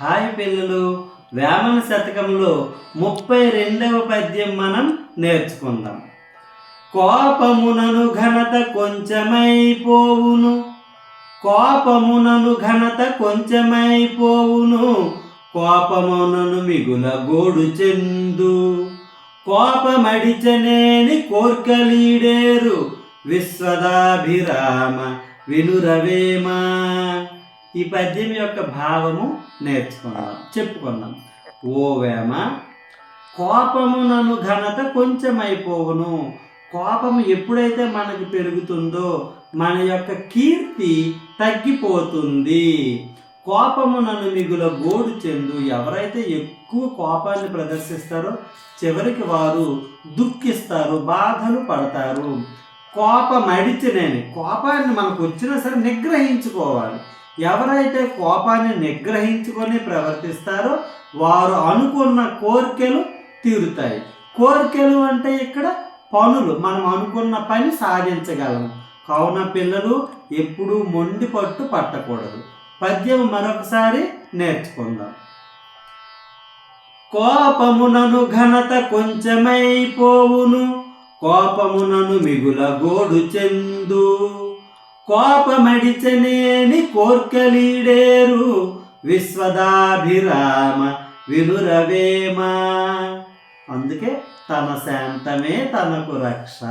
Hi పిల్లలు. వేమన శతకంలో ముప్పై రెండవ పద్యం మనం నేర్చుకుందాం. కోపమునను ఘనత కొంచెమైపోవును. కోపమునను ఘనత కొంచెమైపోవును. కోపమునను మిగుల గోడు చెందు. కోపమడిచనేని కోర్కలీడేరు. విశ్వదాభిరామ వినురవేమా. ఈ పద్యం యొక్క భావము నేర్చుకుందాం. చెప్పుకుందాం. ఓ వేమ కోపమునను ఘనత కొంచెం అయిపోవును కోపం ఎప్పుడైతే మనకి పెరుగుతుందో మన యొక్క కీర్తి తగ్గిపోతుంది. కోపమునను మిగుల గోడు చెందు. ఎవరైతే ఎక్కువ కోపాన్ని ప్రదర్శిస్తారో చివరికి వారు దుఃఖిస్తారు బాధలు పడతారు. కోపం అడిచినేని కోపాన్ని మనకు వచ్చినా సరే నిగ్రహించుకోవాలి. ఎవరైతే కోపాన్ని నిగ్రహించుకొని ప్రవర్తిస్తారో వారు అనుకున్న కోరికలు తీరుతాయి. కోరికలు అంటే ఇక్కడ పనులు. మనం అనుకున్న పని సాధించగలము కావున పిల్లలు ఎప్పుడూ మొండి పట్టు పట్టకూడదు. పద్యం మరొకసారి నేర్చుకుందాం. కోపమునను ఘనత కొంచెమైపోవును. కోపమునను మిగుల గోడు చెందు. కోపమడిచనేని కోర్కలీడేరు విశ్వదాభిరామ విలురవేమా అందుకే తన శాంతమే తనకు రక్ష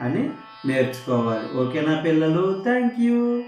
అని నేర్చుకోవాలి. ఓకేనా పిల్లలు? Thank you